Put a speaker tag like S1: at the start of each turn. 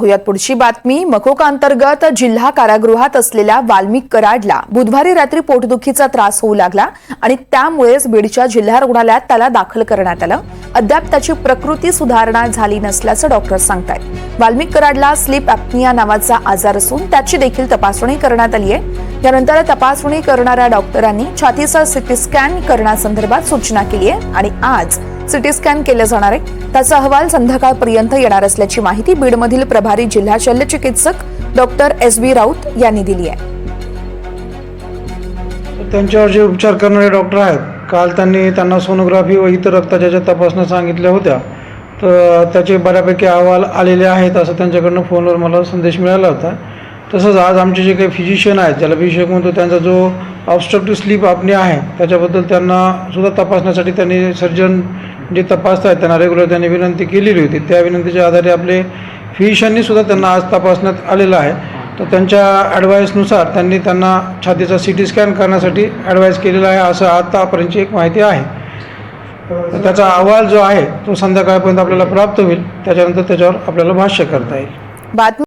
S1: होयात पुढची बातमी. मकोका अंतर्गत जिल्हा कारागृहात असलेल्या वाल्मिक कराडला बुधवारी रात्री पोटदुखीचा त्रास होऊ लागला आणि त्यामुळेच बीडच्या जिल्हा रुग्णालयात त्याला दाखल करण्यात आलं. अद्याप त्याची प्रकृती सुधारणा झाली नसल्याचं डॉक्टर सांगतायत. वाल्मिक कराडला स्लीप अॅप्निया नावाचा आजार असून त्याची देखील तपासणी करण्यात आली आहे. यानंतर तपासणी करणाऱ्या डॉक्टरांनी छातीचा सिटी स्कॅन करण्यासंदर्भात सूचना केली आहे आणि आज सिटी स्कॅन केलं जाणार आहे. त्याचा अहवाल संध्याकाळपर्यंत येणार असल्याची माहिती बीडमधील प्रभारी जिल्हा शल्यचिकित्सक डॉक्टर एस बी राऊत यांनी दिली आहे.
S2: त्यांच्यावर जे उपचार करणारे डॉक्टर आहेत काल त्यांनी त्यांना सोनोग्राफी व इतर रक्ताच्या तपासण्या सांगितल्या होत्या. तर त्याचे बऱ्यापैकी अहवाल आलेले आहेत असं त्यांच्याकडनं फोनवर मला संदेश मिळाला होता. तसंच आज आमचे जे काही फिजिशियन आहेत ज्याला फिजिशियन म्हणतो त्यांचा जो ऑबस्ट्रक्टिव्ह स्लीप आपणे आहे त्याच्याबद्दल त्यांना सुद्धा तपासण्यासाठी त्यांनी सर्जन जे तपासत आहेत त्यांना रेग्युलर त्यांनी विनंती केलेली होती. त्या विनंतीच्या आधारे आपले फिजिशियननी सुद्धा त्यांना आज तपासण्यात आलेलं आहे. तर त्यांच्या ॲडवाईसनुसार त्यांनी त्यांना छातीचा सी टी स्कॅन करण्यासाठी ॲडवाईस केलेला आहे असं आतापर्यंतची एक माहिती आहे. त्याचा अहवाल जो आहे तो संध्याकाळपर्यंत आपल्याला प्राप्त होईल. त्याच्यानंतर त्याच्यावर आपल्याला भाष्य करता येईल.
S1: बातमी